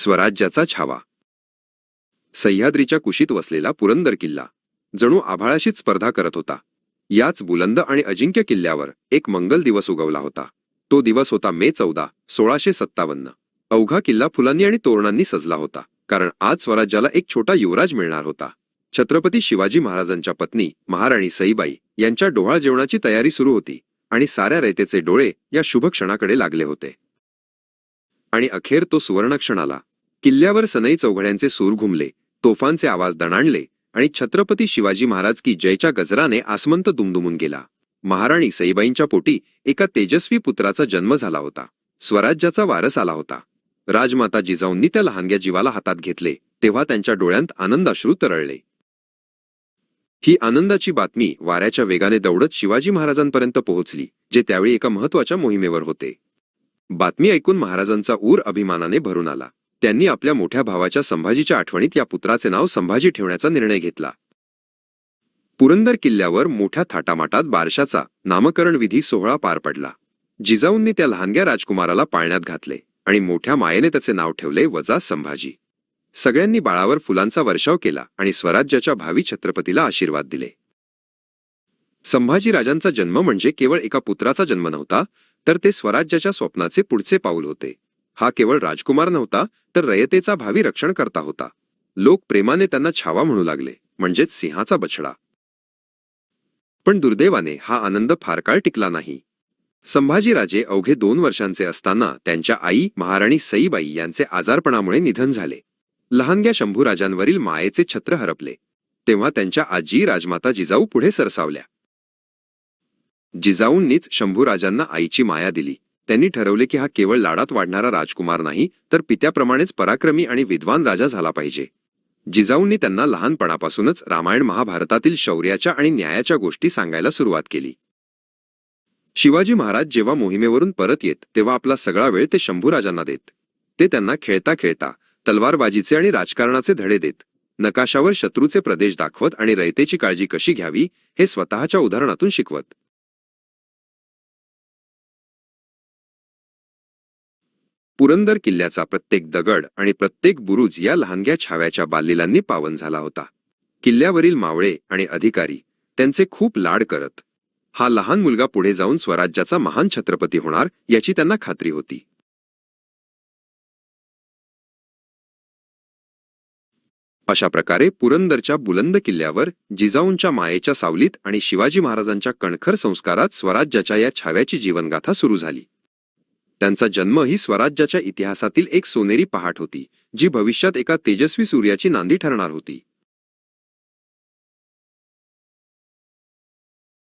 स्वराज्याचा छावा. सह्याद्रीच्या कुशीत वसलेला पुरंदर किल्ला जणू आभाळाशीच स्पर्धा करत होता. याच बुलंद आणि अजिंक्य किल्ल्यावर एक मंगल दिवस उगवला होता. तो दिवस होता मे चौदा सोळाशे सत्तावन्न. अवघा किल्ला फुलांनी आणि तोरणांनी सजला होता कारण आज स्वराज्याला एक छोटा युवराज मिळणार होता. छत्रपती शिवाजी महाराजांच्या पत्नी महाराणी सईबाई यांच्या डोहाळ जेवणाची तयारी सुरू होती आणि साऱ्या रयतेचे डोळे या शुभ क्षणाकडे लागले होते. आणि अखेर तो सुवर्ण आला किल्ल्यावर सनई चौघड्यांचे सूर घुमले तोफांचे आवाज दणाणले आणि छत्रपती शिवाजी महाराज की जयच्या गजराने आसमंत दुमदुमून गेला. महाराणी सईबाईंच्या पोटी एका तेजस्वी पुत्राचा जन्म झाला होता. स्वराज्याचा वारस आला होता. राजमाता जिजाऊंनी त्या लहानग्या जीवाला हातात घेतले तेव्हा त्यांच्या डोळ्यांत आनंदाश्रू तरळले. ही आनंदाची बातमी वाऱ्याच्या वेगाने दौडत शिवाजी महाराजांपर्यंत पोहोचली जे त्यावेळी एका महत्त्वाच्या मोहिमेवर होते. बातमी ऐकून महाराजांचा ऊर अभिमानाने भरून आला. त्यांनी आपल्या मोठ्या भावाच्या संभाजीच्या आठवणीत या पुत्राचे नाव संभाजी ठेवण्याचा निर्णय घेतला. पुरंदर किल्ल्यावर मोठ्या थाटामाटात बारशाचा नामकरण विधी सोहळा पार पडला. जिजाऊंनी त्या लहानग्या राजकुमाराला पाळण्यात घातले आणि मोठ्या मायेने त्याचे नाव ठेवले वजा संभाजी. सगळ्यांनी बाळावर फुलांचा वर्षाव केला आणि स्वराज्याच्या भावी छत्रपतीला आशीर्वाद दिले. संभाजी राजांचा जन्म म्हणजे केवळ एका पुत्राचा जन्म नव्हता तर ते स्वराज्याच्या स्वप्नाचे पुढचे पाऊल होते. हा केवळ राजकुमार नव्हता तर रयतेचा भावी रक्षण करता होता. लोक प्रेमाने त्यांना छावा म्हणू लागले म्हणजेच सिंहाचा बछडा. पण दुर्दैवाने हा आनंद फार काळ टिकला नाही. संभाजीराजे अवघे दोन वर्षांचे असताना त्यांच्या आई महाराणी सईबाई यांचे आजारपणामुळे निधन झाले. लहानग्या शंभूराजांवरील मायेचे छत्र हरपले. तेव्हा त्यांच्या आजी राजमाता जिजाऊ पुढे सरसावल्या. जिजाऊंनीच शंभूराजांना आईची माया दिली. त्यांनी ठरवले की हा केवळ लाडात वाढणारा राजकुमार नाही तर पित्याप्रमाणेच पराक्रमी आणि विद्वान राजा झाला पाहिजे. जिजाऊंनी त्यांना लहानपणापासूनच रामायण महाभारतातील शौर्याच्या आणि न्यायाच्या गोष्टी सांगायला सुरुवात केली. शिवाजी महाराज जेव्हा मोहिमेवरून परत येत तेव्हा आपला सगळा वेळ ते शंभूराजांना देत. ते त्यांना खेळता खेळता तलवारबाजीचे आणि राजकारणाचे धडे देत नकाशावर शत्रूचे प्रदेश दाखवत आणि रयतेची काळजी कशी घ्यावी हे स्वतःच्या उदाहरणातून शिकवत. पुरंदर किल्ल्याचा प्रत्येक दगड आणि प्रत्येक बुरुज या लहानग्या छाव्याच्या बाललीलांनी पावन झाला होता. किल्ल्यावरील मावळे आणि अधिकारी त्यांचे खूप लाड करत. हा लहान मुलगा पुढे जाऊन स्वराज्याचा महान छत्रपती होणार याची त्यांना खात्री होती. अशा प्रकारे पुरंदरच्या बुलंद किल्ल्यावर जिजाऊंच्या मायेच्या सावलीत आणि शिवाजी महाराजांच्या कणखर संस्कारात स्वराज्याच्या या छाव्याची जीवनगाथा सुरू झाली. त्यांचा जन्म ही स्वराज्याच्या इतिहासातील एक सोनेरी पहाट होती जी भविष्यात एका तेजस्वी सूर्याची नांदी ठरणार होती.